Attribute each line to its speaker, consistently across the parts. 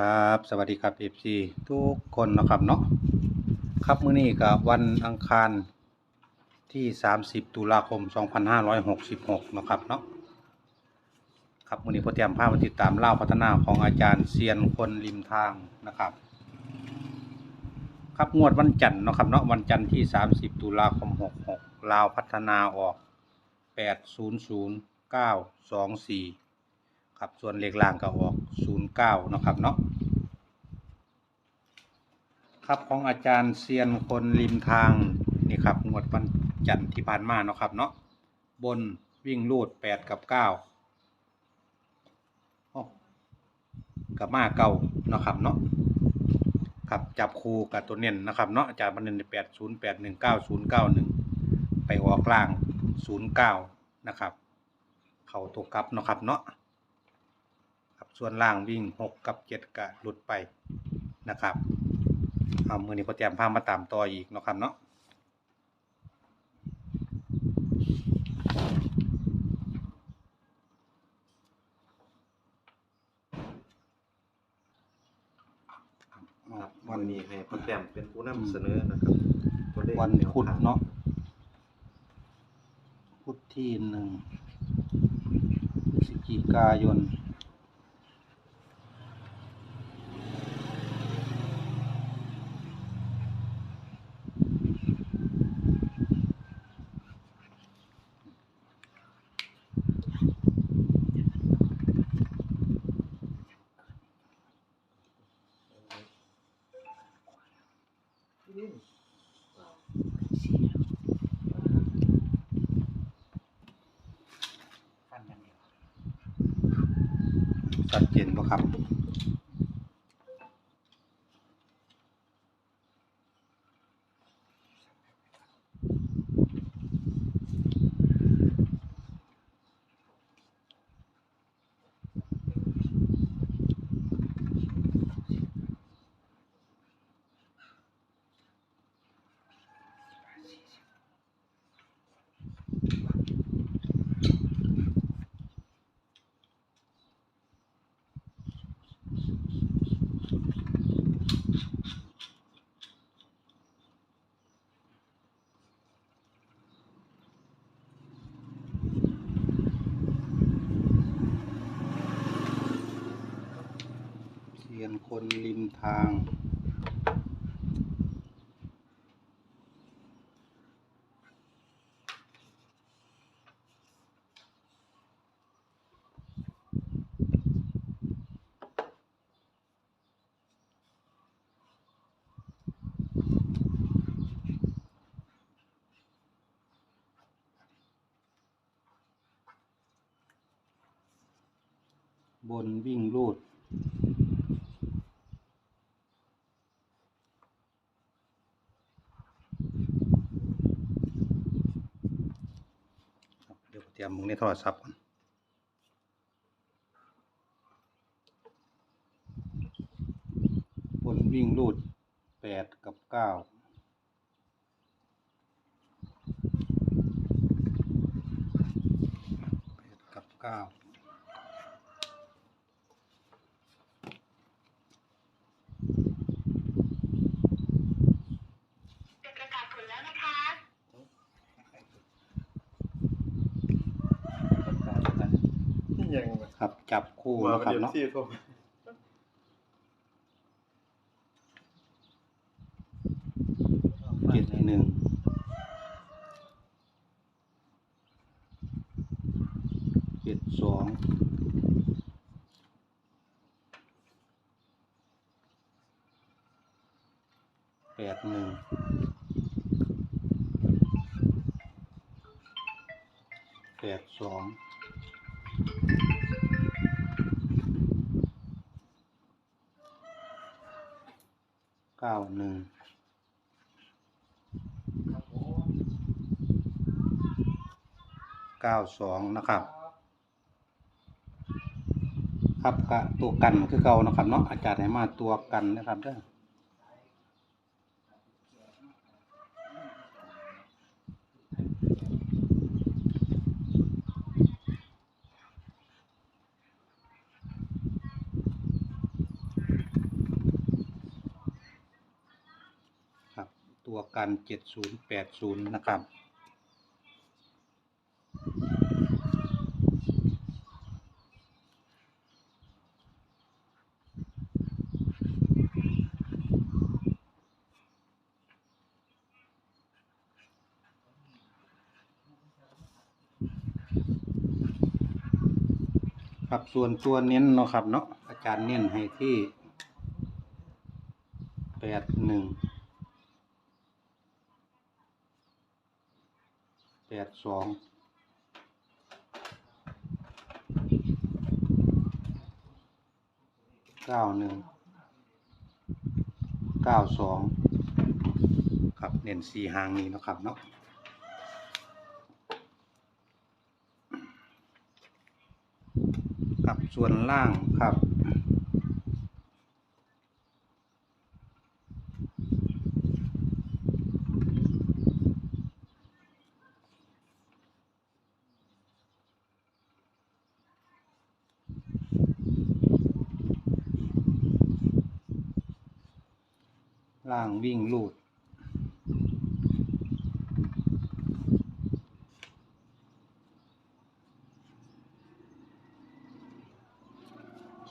Speaker 1: ครับสวัสดีครับ FC ทุกคนนะครับเนาะครับมื้อนี้กับวันอังคารที่ 30 ตุลาคม 2566 นะครับเนาะครับมื้อนี้พอเตรียมภาพมาติดตามเล่าพัฒนาของอาจารย์เซียนคนริมทางนะครับ ครับงวดวันจันทร์นะครับเนาะวันจันทร์ที่ 30 ตุลาคม 66 ลาวพัฒนาออก 800924ครับส่วนเลขล่างก็ออก 09เนาะครับเนาะ ครับของอาจารย์เซียนคนริมทางนี่ครับงวดวันจันทร์ที่ผ่านมาเนาะครับเนาะบนวิ่งลูด8กับ9อ้อกับมาเก่าเนาะครับเนาะครับจับคู่กับตัวเน้นนะครับเนาะอาจารย์บันเน้นแปดศูนย์แปดหนึ่งเก้าศูนย์เก้าหนึ่งไปออกล่างศูนย์เก้านะครับ เขาตัวกลับเนาะครับเนาะครับส่วนล่างวิ่งหกกับเจ็ดกะหลุดไปนะครับ เอามือนี้พอเตรียมพามาตามต่ออีกเนาะครับเนาะเอา
Speaker 2: ครับ
Speaker 1: วั
Speaker 2: วัน
Speaker 1: น
Speaker 2: นี้ให้พ่อแต้มเป็นผู้นำเสนอนะครับตัวเลข
Speaker 1: วัน
Speaker 2: แว
Speaker 1: พุธ
Speaker 2: ทาง
Speaker 1: เนาะพุธที่หนึ่งพฤศจิกายน ชัดเจนบ่ครับ คนริมทาง บนวิ่งรูด ค รับเดี๋ยวเตรียมมึงในโทรศัพท์ก่อนบนวิ่งรูดแปดกับเก้าแปดกับเก้า
Speaker 3: จะประกาศผลแล้วนะคะ
Speaker 2: ยังไง
Speaker 1: ครับ จับคู่
Speaker 2: ว่า
Speaker 1: นะค
Speaker 2: ป
Speaker 1: รับ
Speaker 2: เดี๋ยว
Speaker 1: เนาะ
Speaker 2: ซี่โทร
Speaker 1: เจ็ดหนึ่งเจ็ดสองแปดหนึ่งแปดสอง ก้าหนึ่งเก้าสองนะครับ ครับกะตัวกันคือเก่านะครับเนาะอาจารย์ให้มาตัวกันนะครับเด้อ ตัวกันเจ็ดศูนย์แปดศูนย์นะครับ ครับส่วนตัวเน้นเนาะครับเนาะอาจารย์เน้นให้ที่แปดหนึ่งแป ดสองเก้าหนึ่งเก้าสองครับเน้นสี่หางนี้นะครับเนาะครับส่วนล่างครับ ล่างวิ่งลูด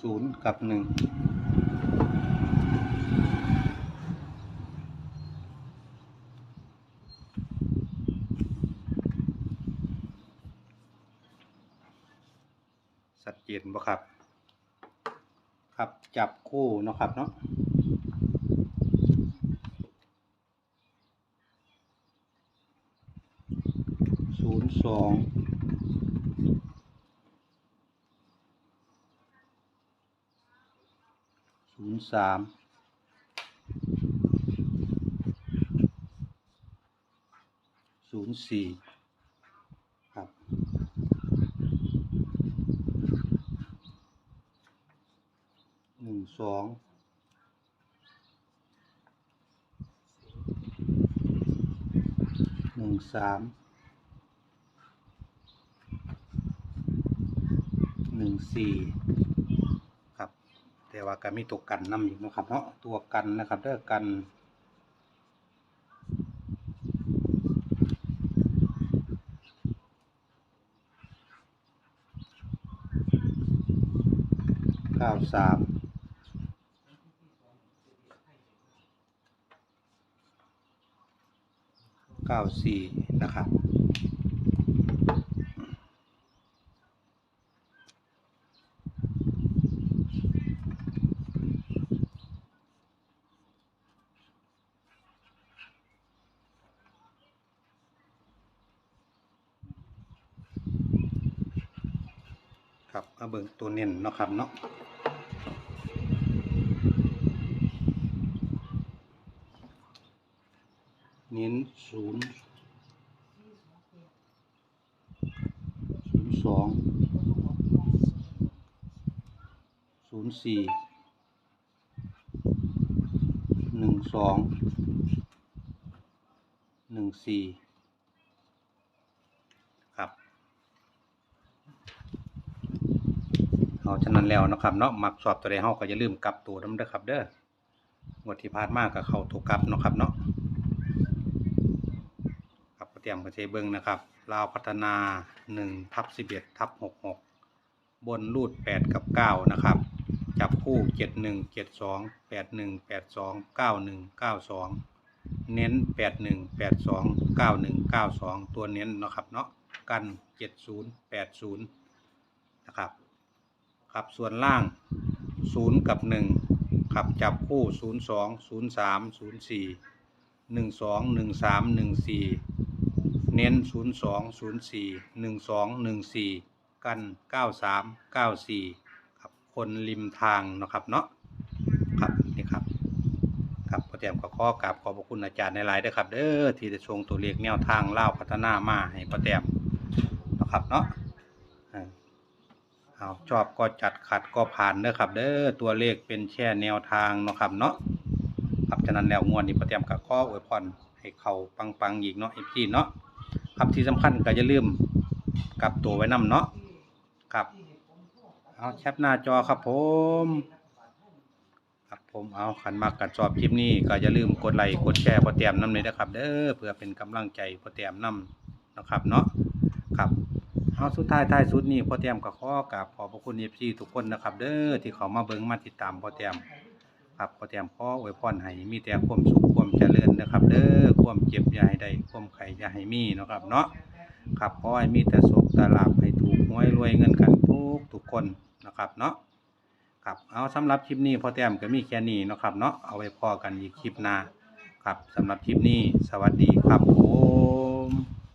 Speaker 1: ศูนย์กับหนึ่งสัดเจนบ่ครับ ครับจับคู่นะครับเนาะศูนย์ส องศูนย์สามศูนย์สี่ครับหนึ่งสองหนึ่งสาม หนึ่งสี่ครับ แต่ว่าก็มีตัวกันนำอยู่นะครับเนาะตัวกันนะครับเด้อกันเก้าสามเก้าสี่นะครับ ครับมาเบิ่งตัวเน้นเนาะครับเนาะเน้นศูนย์ศูนย์สองศูนย์สี่หนึ่งสองหนึ่งสี่ครับ เอาฉะนั้นแล้วนะครับเนาะมักสอบตัวใดเฮาก็อย่าลืมกลับตัวนํเด้อครับ เด้องวดที่ผ่านมาก็เข้าตัวกลับเนาะครับเนาะครับเตรียมกระเทเบิ่งนะครับลาวพัฒนา1ทับ11ทับ66 บนรูด 8 กับ 9 นะครับ จับคู่ 71 72 81 82 91 92 เน้น 81 82 91 92 ตัวเน้นนะครับเนาะกัน 70 80 นะครับ ครับส่วนล่าง 0 กับ1ครับจับคู่ 0 2 0 3 0 4 1 2 1 3 1 4 เน้น 0 2 0 4 1 2 1 4 กัน 9 3 9 4ครับคนริมทางนะครับเนาะครับนี่ครับครับพอเตรียมขอขอกราบขอบพระคุณอาจารย์ในไลน์ด้วยครับเด้อที่จะชงตัวเลขแนวทางเล่าพัฒนามาให้พอเตรียมนะครับเนาะ เอาชอบก็จัดขัดก็ผ่านเด้อครับเด้อตัวเลขเป็นแค่แนวทางเนาะครับเนาะครับฉะนั้นแล้วงวดนี้พอเตรียมกับข้ออวยพรให้เขาปังๆอีกเนาะเอฟซีเนาะครับที่สำคัญก็อย่าลืมกลับตัวไว้นํเนาะครับเอาแคปหน้าจอครับผมครับผมเอาขันมักกันชอบคลิปนี้ก็อย่าลืมกดไลค์กดแชร์พอแต้มน้ำเลยนะครับเด้อเพื่อเป็นกำลังใจพอแต้มน้ำนะครับเนาะครับ เอาสุดท้ายท้ายสุดนี้พ่อแต้มก็ขอกราบขอบพระคุณเอฟซีทุกคนนะครับ เด้อที่เขามาเบิ่งมาติดตามพ่อแต้มครับพ่อแต้มขออวยพรให้มีแต่ความสุขความเจริญนะครับ เด้อความเจ็บอย่าให้ได้ความไข่อย่าให้มีนะครับ เนาะครับขอให้มีแต่สุขแต่ลาภให้ถูกหวยรวยเงินกันทุกทุกคนนะครับเนาะครับเอาสำหรับคลิปนี้พ่อแต้มก็มีแค่นี้นะครับ เนาะเอาไว้พอกันอีกคลิปหน้าครับสำหรับคลิปนี้สวัสดีครับผม